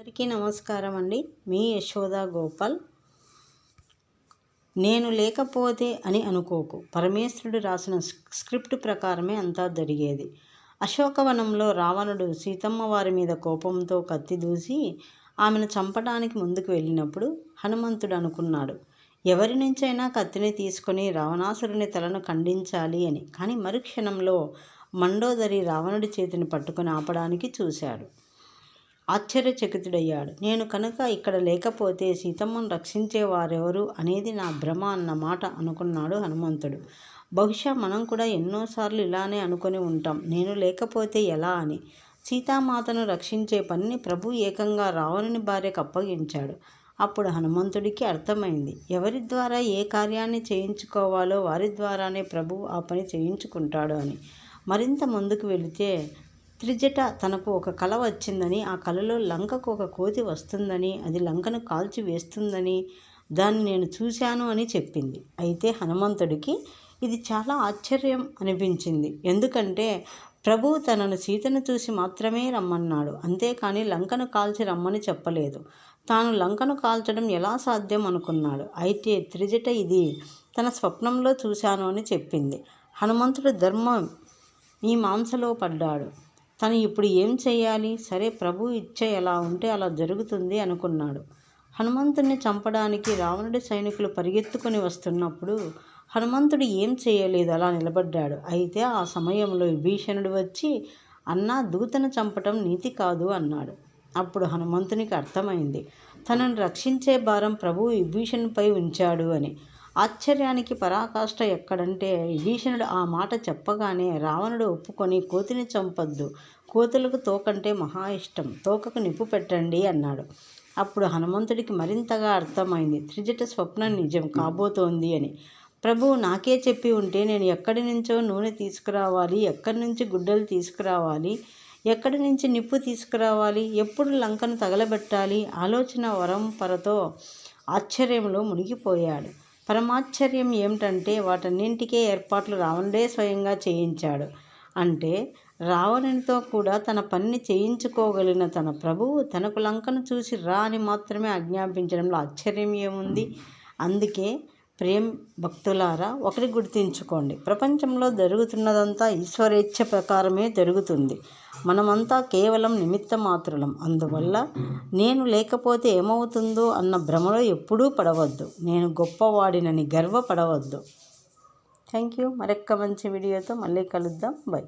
అందరికీ నమస్కారం అండి. మీ యశోద గోపాల్. నేను లేకపోతే అని అనుకోకు. పరమేశ్వరుడు రాసిన స్క్రిప్ట్ ప్రకారమే అంతా జరిగేది. అశోకవనంలో రావణుడు సీతమ్మ వారి మీద కోపంతో కత్తి దూసి ఆమెను చంపడానికి ముందుకు వెళ్ళినప్పుడు హనుమంతుడు అనుకున్నాడు ఎవరి నుంచైనా కత్తిని తీసుకొని రావణాసురుని తలను ఖండించాలి అని. కానీ మరుక్షణంలో మండోదరి రావణుడి చేతిని పట్టుకొని ఆపడానికి చూశాడు. ఆశ్చర్యచకితుడయ్యాడు. నేను కనుక ఇక్కడ లేకపోతే సీతమ్మను రక్షించేవారెవరు అనేది నా భ్రమ అన్న మాట అనుకున్నాడు హనుమంతుడు. బహుశా మనం కూడా ఎన్నోసార్లు ఇలానే అనుకొని ఉంటాం. నేను లేకపోతే ఎలా అని. సీతామాతను రక్షించే పనిని ప్రభు ఏకంగా రావణుని భార్యకు అప్పగించాడు. అప్పుడు హనుమంతుడికి అర్థమైంది. ఎవరి ద్వారా ఏ కార్యాన్ని చేయించుకోవాలో వారి ద్వారానే ప్రభు ఆ పని చేయించుకుంటాడు అని. మరింత ముందుకు వెళితే త్రిజట తనకు ఒక కళ వచ్చిందని ఆ కళలో లంకకు ఒక కోతి వస్తుందని అది లంకను కాల్చి వేస్తుందని దాన్ని నేను చూశాను అని చెప్పింది. అయితే హనుమంతుడికి ఇది చాలా ఆశ్చర్యం అనిపించింది. ఎందుకంటే ప్రభువు తనను సీతను చూసి మాత్రమే రమ్మన్నాడు. అంతేకాని లంకను కాల్చి రమ్మని చెప్పలేదు. తాను లంకను కాల్చడం ఎలా సాధ్యం అనుకున్నాడు. అయితే త్రిజట ఇది తన స్వప్నంలో చూశాను అని చెప్పింది. హనుమంతుడు ధర్మం ఈ మాంసలో పడ్డాడు. తను ఇప్పుడు ఏం చేయాలి? సరే ప్రభు ఇచ్చే ఎలా ఉంటే అలా జరుగుతుంది అనుకున్నాడు. హనుమంతుడిని చంపడానికి రావణుడి సైనికులు పరిగెత్తుకుని వస్తున్నప్పుడు హనుమంతుడు ఏం చేయలేదు? అలా నిలబడ్డాడు. అయితే ఆ సమయంలో విభీషణుడు వచ్చి అన్నా దూతను చంపటం నీతి కాదు అన్నాడు. అప్పుడు హనుమంతునికి అర్థమైంది. తనను రక్షించే భారం ప్రభు విభీషణుపై ఉంచాడు అని. ఆశ్చర్యానికి పరాకాష్ట ఎక్కడంటే విభీషణుడు ఆ మాట చెప్పగానే రావణుడు ఒప్పుకొని కోతిని చంపొద్దు. కోతులకు తోకంటే మహా ఇష్టం. తోకకు నిప్పు పెట్టండి అన్నాడు. అప్పుడు హనుమంతుడికి మరింతగా అర్థమైంది. త్రిజట స్వప్నం నిజం. కాబోతోంది అని. ప్రభువు నాకే చెప్పి ఉంటే నేను ఎక్కడి నుంచో నూనె తీసుకురావాలి? ఎక్కడి నుంచి గుడ్డలు తీసుకురావాలి? ఎక్కడి నుంచి నిప్పు తీసుకురావాలి? ఎప్పుడు లంకను తగలబెట్టాలి? ఆలోచన వరంపరతో ఆశ్చర్యంలో మునిగిపోయాడు. పరమాశ్చర్యం ఏమిటంటే వాటన్నింటికే ఏర్పాట్లు రావణుడే స్వయంగా చేయించాడు. అంటే రావణునితో కూడా తన పనిని చేయించుకోగలిగిన తన ప్రభువు తనకు లంకను చూసి రా అని మాత్రమే ఆజ్ఞాపించడంలో ఆశ్చర్యం ఏముంది? అందుకే ప్రేమ్ భక్తులారా ఒకటి గుర్తించుకోండి. ప్రపంచంలో జరుగుతున్నదంతా ఈశ్వరేచ్ఛ ప్రకారమే జరుగుతుంది. మనమంతా కేవలం నిమిత్త మాత్రులం. అందువల్ల నేను లేకపోతే ఏమవుతుందో అన్న భ్రమలో ఎప్పుడూ పడవద్దు. నేను గొప్పవాడినని గర్వపడవద్దు. Thank you. మరొక్క మంచి వీడియోతో మళ్ళీ కలుద్దాం. బై.